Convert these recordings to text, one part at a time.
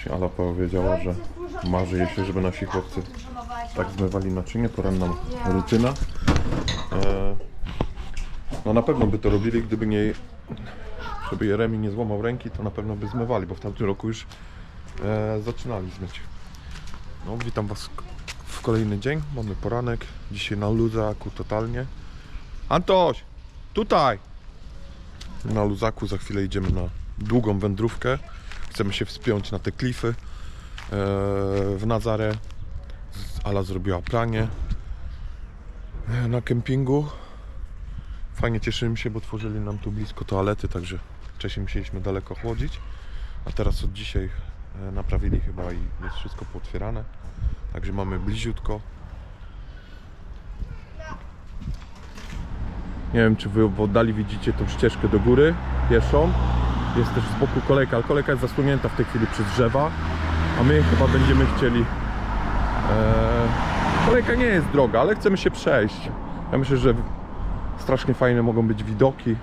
Właśnie Ala powiedziała, że marzy jej się, żeby nasi chłopcy tak zmywali naczynie, poranna rutyna. E, no na pewno by to robili, gdyby nie, żeby Jeremi nie złamał ręki, to na pewno by zmywali, bo w tamtym roku już e, zaczynali zmyć. No witam was w kolejny dzień, mamy poranek, dzisiaj na luzaku totalnie. Antoś, tutaj! Na luzaku za chwilę idziemy na długą wędrówkę. Chcemy się wspiąć na te klify e, w Nazarę. Ala zrobiła planie na kempingu. Fajnie cieszymy się, bo tworzyli nam tu blisko toalety, także wcześniej musieliśmy daleko chłodzić, a teraz od dzisiaj e, naprawili chyba i jest wszystko pootwierane. Także mamy bliziutko. Nie wiem, czy wy w oddali widzicie tą ścieżkę do góry pieszą. Jest też z boku kolejka, ale kolejka jest zasłonięta w tej chwili przez drzewa, a my chyba będziemy chcieli. E, kolejka nie jest droga, ale chcemy się przejść. Ja myślę, że strasznie fajne mogą być widoki,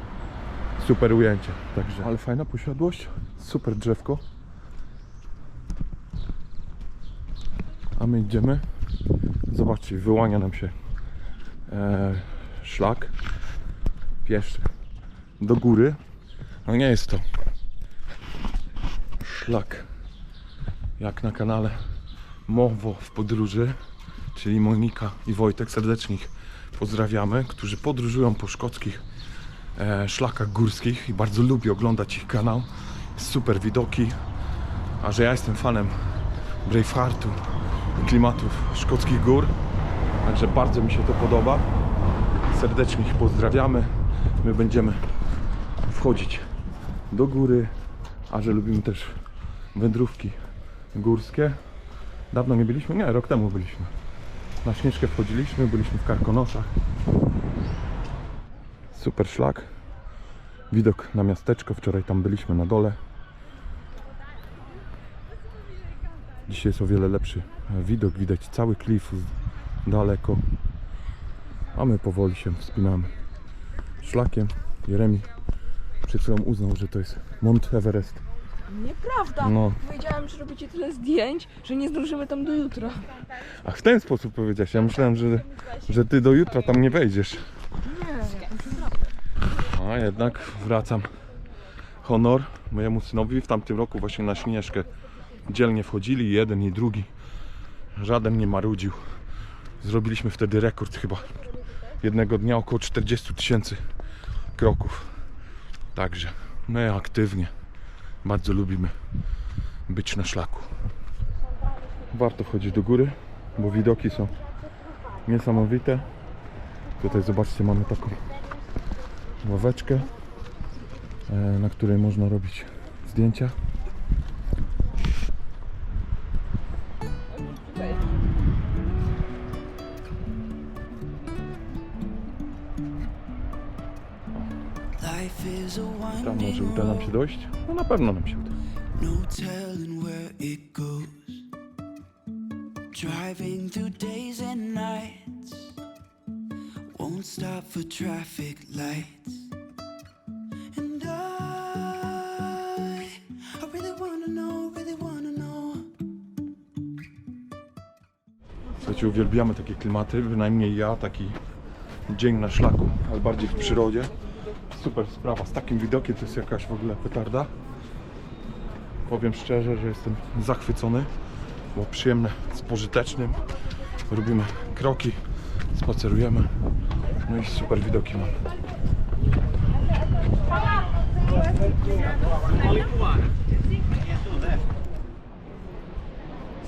super ujęcie. Także, ale fajna posiadłość, super drzewko. A my idziemy. Zobaczcie, wyłania nam się e, szlak pieszy do góry. No nie jest to szlak jak na kanale Mowo w podróży, czyli Monika i Wojtek. Serdecznie ich pozdrawiamy, którzy podróżują po szkockich e, szlakach górskich i bardzo lubię oglądać ich kanał. Super widoki, a że ja jestem fanem Braveheartu i klimatów szkockich gór, także bardzo mi się to podoba. Serdecznie ich pozdrawiamy. My będziemy wchodzić do góry, a że lubimy też wędrówki górskie. Dawno nie byliśmy? Nie, rok temu byliśmy. Na Śnieżkę wchodziliśmy, byliśmy w Karkonoszach. Super szlak. Widok na miasteczko, wczoraj tam byliśmy na dole. Dzisiaj jest o wiele lepszy widok, widać cały klif daleko. A my powoli się wspinamy szlakiem. Jeremi przed chwilą uznał, że to jest Mont Everest. Nieprawda. No. Powiedziałam, że robicie tyle zdjęć, że nie zdążymy tam do jutra. A w ten sposób powiedziałeś. Ja myślałem, że, że ty do jutra tam nie wejdziesz. Nie, A jednak wracam. Honor mojemu synowi. W tamtym roku właśnie na Śnieżkę dzielnie wchodzili, jeden i drugi. Żaden nie marudził. Zrobiliśmy wtedy rekord chyba. Jednego dnia około 40 tysięcy kroków. Także my aktywnie bardzo lubimy być na szlaku. Warto wchodzić do góry, bo widoki są niesamowite. Tutaj zobaczcie, mamy taką ławeczkę, e, na której można robić zdjęcia. Tam może uda nam się dojść? No na pewno nam się uda. no. Driving through days and nights, won't stop for traffic lights. And I, I really wanna know, really wanna know. Słuchajcie, uwielbiamy takie klimaty, bynajmniej ja, taki dzień na szlaku, ale bardziej w przyrodzie. Super sprawa, z takim widokiem to jest jakaś w ogóle petarda. Powiem szczerze, że jestem zachwycony. Było przyjemne z pożytecznym. Robimy kroki, spacerujemy. No i super widoki mamy.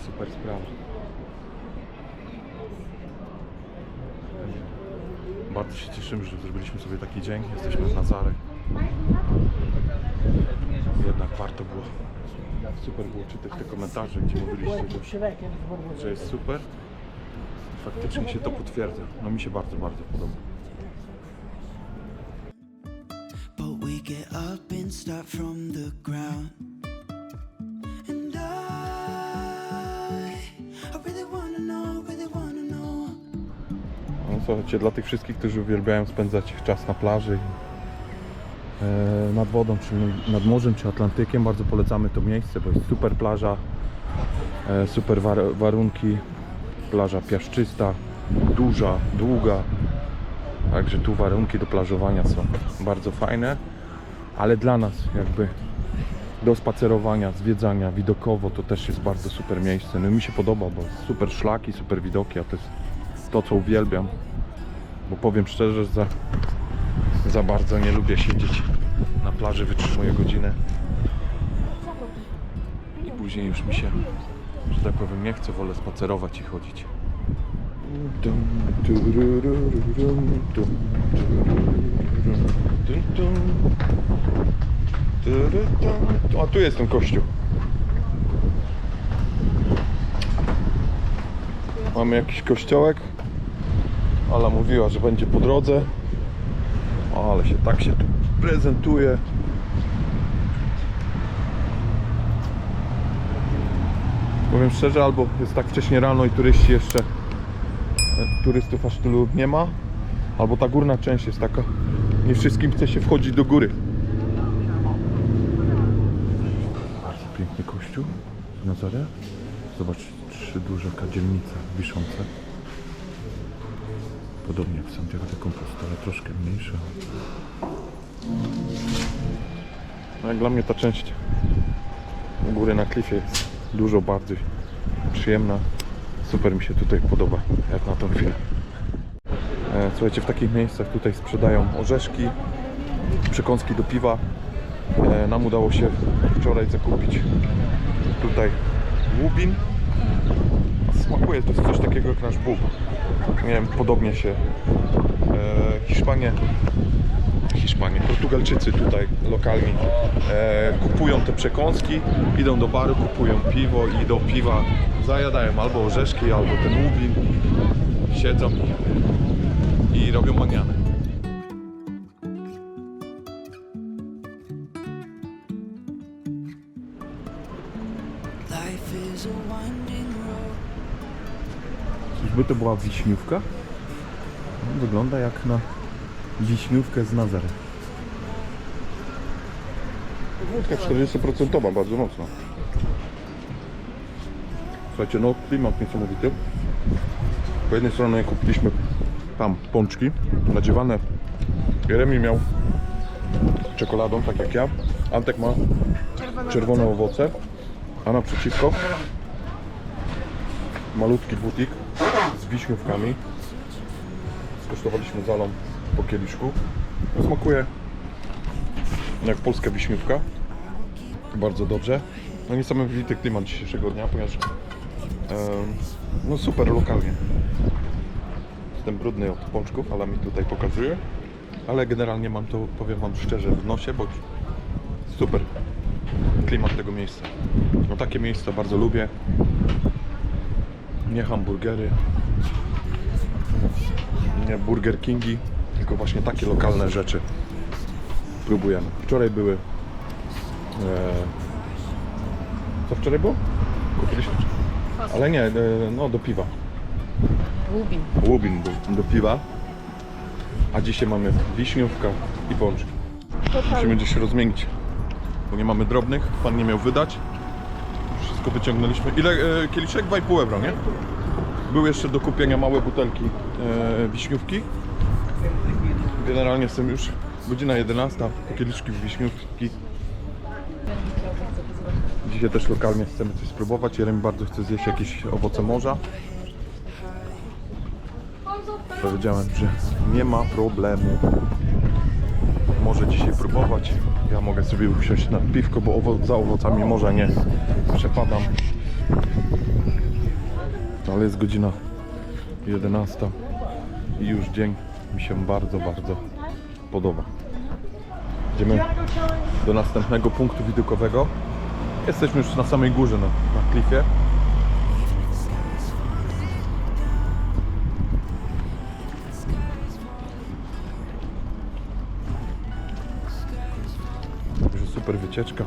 Super sprawa. Bardzo się cieszymy, że zrobiliśmy sobie taki dzień. Jesteśmy w Nazary. Jednak warto było. Super było czytać te komentarze, gdzie mówiliście, że, że jest super. Faktycznie się to potwierdza. No mi się bardzo, bardzo podoba. But we get up and start from the ground. Słuchajcie, dla tych wszystkich, którzy uwielbiają spędzać czas na plaży e, nad wodą, czyli nad morzem czy Atlantykiem. Bardzo polecamy to miejsce, bo jest super plaża, e, super war- warunki, plaża piaszczysta, duża, długa. Także tu warunki do plażowania są bardzo fajne, ale dla nas jakby do spacerowania, zwiedzania widokowo to też jest bardzo super miejsce. No mi się podoba, bo super szlaki, super widoki, a to jest to co uwielbiam. Bo powiem szczerze, że za, za bardzo nie lubię siedzieć na plaży, wytrzymuję godzinę i później już mi się, że tak powiem, nie chce, wolę spacerować i chodzić. A tu jest ten kościół. Mamy jakiś kościołek. Ala mówiła, że będzie po drodze. Ale się tak się tu prezentuje. Powiem szczerze, albo jest tak wcześnie rano i turyści jeszcze e, turystów aż tylu nie ma, albo ta górna część jest taka nie wszystkim chce się wchodzić do góry. Bardzo piękny kościół w Nazarze. Zobacz, trzy duże kadzielnice wiszące. Podobnie jak w Santiago de Compostela, troszkę mniejsze. No jak dla mnie ta część u góry na klifie jest dużo bardziej przyjemna. Super mi się tutaj podoba, jak na tą chwilę. E, Słuchajcie, w takich miejscach tutaj sprzedają orzeszki, przekąski do piwa. E, Nam udało się wczoraj zakupić tutaj łubin. Smakuje to jest coś takiego jak nasz bób. Nie wiem, podobnie się e, Hiszpanie, Hiszpanie, Portugalczycy tutaj lokalni e, kupują te przekąski, idą do baru, kupują piwo i do piwa zajadają albo orzeszki, albo ten łubin. Siedzą i, i robią manianę. Life is a winding road. Czyżby to była wiśniówka? Wygląda jak na wiśniówkę z Nazaret. Wódka 40% bardzo mocno. Słuchajcie, no klimat niesamowity. Po jednej stronie kupiliśmy tam pączki nadziewane. Jeremi miał czekoladą, tak jak ja. Antek ma czerwone owoce. A naprzeciwko malutki butik wiśniówkami. Skosztowaliśmy zalą po kieliszku. Smakuje jak polska wiśniówka. Bardzo dobrze. No niesamowity klimat dzisiejszego dnia, ponieważ em, no super lokalnie. Jestem brudny od pączków, ale mi tutaj pokazuje. Ale generalnie mam to, powiem Wam szczerze, w nosie, bo super klimat tego miejsca. No takie miejsca bardzo lubię. Nie hamburgery, nie Burger Kingi, tylko właśnie takie lokalne rzeczy próbujemy. Wczoraj były. E, co wczoraj było? Kupiliśmy. Ale nie, e, no do piwa. Łubin. Łubin do, do piwa. A dzisiaj mamy wiśniówka i pączki. Musimy gdzieś się rozmienić. Bo nie mamy drobnych, pan nie miał wydać. Wszystko wyciągnęliśmy. Ile e, kieliszek? 2,5 euro, nie? Były jeszcze do kupienia małe butelki e, wiśniówki. Generalnie jestem już godzina 11, po kieliszki wiśniówki. Dzisiaj też lokalnie chcemy coś spróbować. Jeremy bardzo chce zjeść jakieś owoce morza. Powiedziałem, że nie ma problemu. Może dzisiaj próbować. Ja mogę sobie usiąść na piwko, bo owo- za owocami morza nie przepadam. Ale jest godzina 11 i już dzień mi się bardzo, bardzo podoba. Idziemy do następnego punktu widokowego. Jesteśmy już na samej górze, na, na klifie. Także super wycieczka.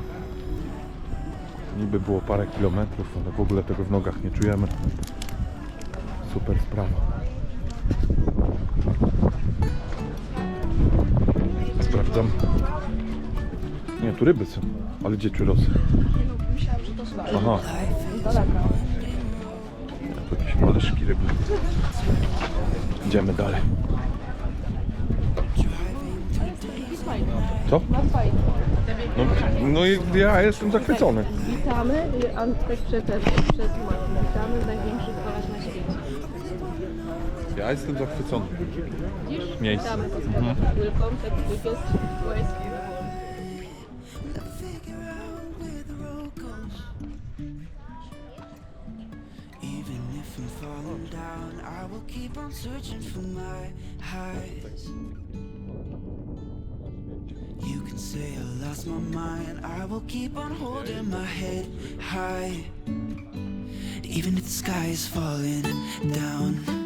Niby było parę kilometrów, ale w ogóle tego w nogach nie czujemy. Super sprawa. Sprawdzam Nie, tu ryby są. Ale gdzie czurosy? Myślałam, że to są Aha, jakieś maluszki ryby. Idziemy dalej. Co? No, no i ja jestem zachwycony. Witamy, Antek przed, przed Markiem. zachwycony. Miejsce. Mhm. You can say I lost my mind. I will keep on holding my head high. Even if the sky is falling down.